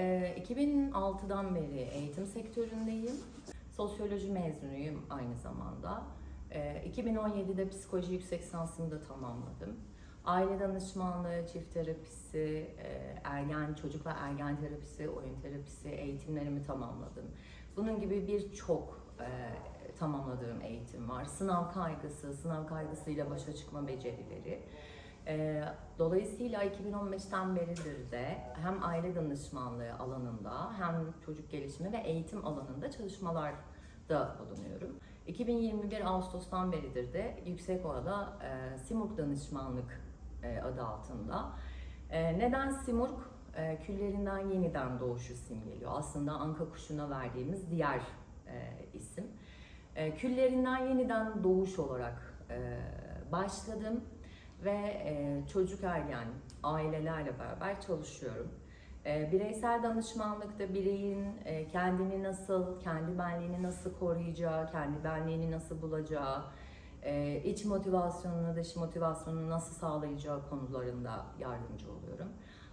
Ee, 2006'dan beri eğitim sektöründeyim. Sosyoloji mezunuyum aynı zamanda. Ee, 2017'de psikoloji yüksek lisansımı da tamamladım. Aile danışmanlığı, çift terapisi, e, ergen çocuk ve ergen terapisi, oyun terapisi eğitimlerimi tamamladım. Bunun gibi birçok e, tamamladığım eğitim var. Sınav kaygısı, sınav kaygısıyla başa çıkma becerileri. Ee, Dolayısıyla 2015'ten beridir de hem aile danışmanlığı alanında hem çocuk gelişimi ve eğitim alanında çalışmalarda bulunuyorum. 2021 Ağustos'tan beridir de Yüksekova'da e, Simurg Danışmanlık e, adı altında. E, neden Simurg? E, küllerinden yeniden doğuşu simgeliyor. Aslında anka kuşuna verdiğimiz diğer e, isim. E, küllerinden yeniden doğuş olarak e, başladım ve e, çocuk ergen ailelerle beraber çalışıyorum. E, bireysel danışmanlıkta bireyin e, kendini nasıl, kendi benliğini nasıl koruyacağı, kendi benliğini nasıl bulacağı, iç motivasyonunu, dış motivasyonunu nasıl sağlayacağı konularında yardımcı oluyorum.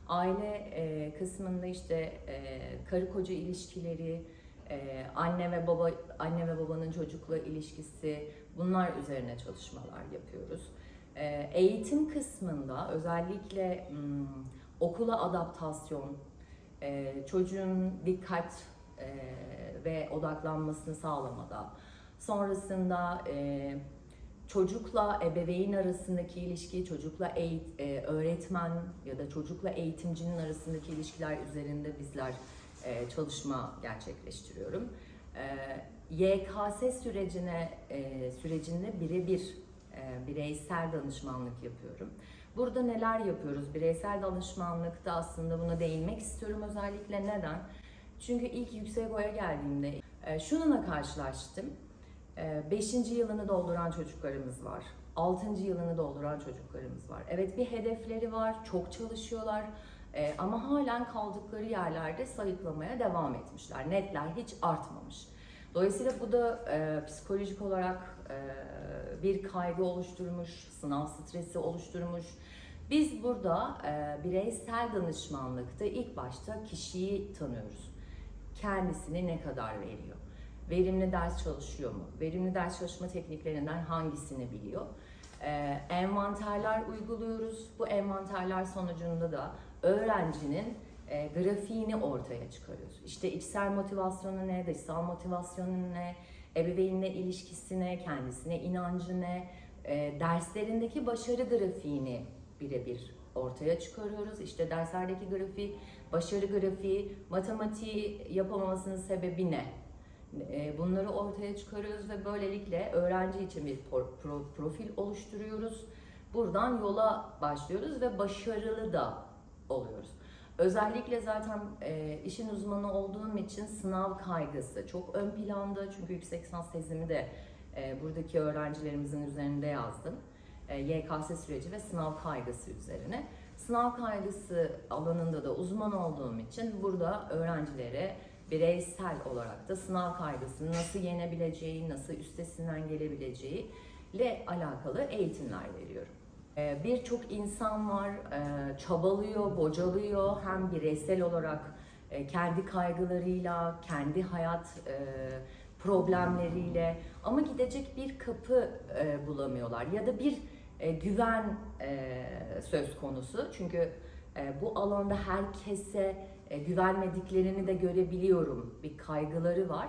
Aile kısmında işte karı koca ilişkileri, anne ve baba anne ve babanın çocukla ilişkisi bunlar üzerine çalışmalar yapıyoruz. E, eğitim kısmında özellikle m, okula adaptasyon, e, çocuğun dikkat e, ve odaklanmasını sağlamada, sonrasında e, çocukla ebeveyn arasındaki ilişki, çocukla öğretmen ya da çocukla eğitimcinin arasındaki ilişkiler üzerinde bizler çalışma gerçekleştiriyorum. YKS sürecine sürecinde birebir bireysel danışmanlık yapıyorum. Burada neler yapıyoruz? Bireysel danışmanlıkta aslında buna değinmek istiyorum özellikle neden? Çünkü ilk Yükseko'ya geldiğimde e, şununla karşılaştım. 5. yılını dolduran çocuklarımız var. 6. yılını dolduran çocuklarımız var. Evet bir hedefleri var, çok çalışıyorlar e, ama halen kaldıkları yerlerde sayıklamaya devam etmişler. Netler hiç artmamış. Dolayısıyla bu da e, psikolojik olarak e, bir kaygı oluşturmuş, sınav stresi oluşturmuş. Biz burada e, bireysel danışmanlıkta ilk başta kişiyi tanıyoruz. Kendisini ne kadar veriyor? Verimli ders çalışıyor mu? Verimli ders çalışma tekniklerinden hangisini biliyor? E, envanterler uyguluyoruz. Bu envanterler sonucunda da öğrencinin e, grafiğini ortaya çıkarıyoruz. İşte içsel motivasyonu ne, dışsal motivasyonu ne, ebeveynle ilişkisi ne, kendisine inancı ne, e, derslerindeki başarı grafiğini birebir ortaya çıkarıyoruz. İşte derslerdeki grafik, başarı grafiği, matematiği yapamamasının sebebi ne? E, Bunları ortaya çıkarıyoruz ve böylelikle öğrenci için bir pro- profil oluşturuyoruz. Buradan yola başlıyoruz ve başarılı da oluyoruz. Özellikle zaten e, işin uzmanı olduğum için sınav kaygısı çok ön planda çünkü yüksek lisans tezimi de e, buradaki öğrencilerimizin üzerinde yazdım. E, YKS süreci ve sınav kaygısı üzerine. Sınav kaygısı alanında da uzman olduğum için burada öğrencilere bireysel olarak da sınav kaygısını nasıl yenebileceği, nasıl üstesinden gelebileceği ile alakalı eğitimler veriyorum. Ee, Birçok insan var, e, çabalıyor, bocalıyor hem bireysel olarak e, kendi kaygılarıyla, kendi hayat e, problemleriyle ama gidecek bir kapı bulamıyorlar ya da bir güven söz konusu. Çünkü bu alanda herkese güvenmediklerini de görebiliyorum. Bir kaygıları var.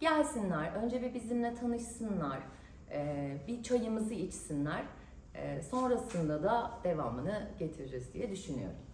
Gelsinler, önce bir bizimle tanışsınlar, bir çayımızı içsinler. Sonrasında da devamını getiririz diye düşünüyorum.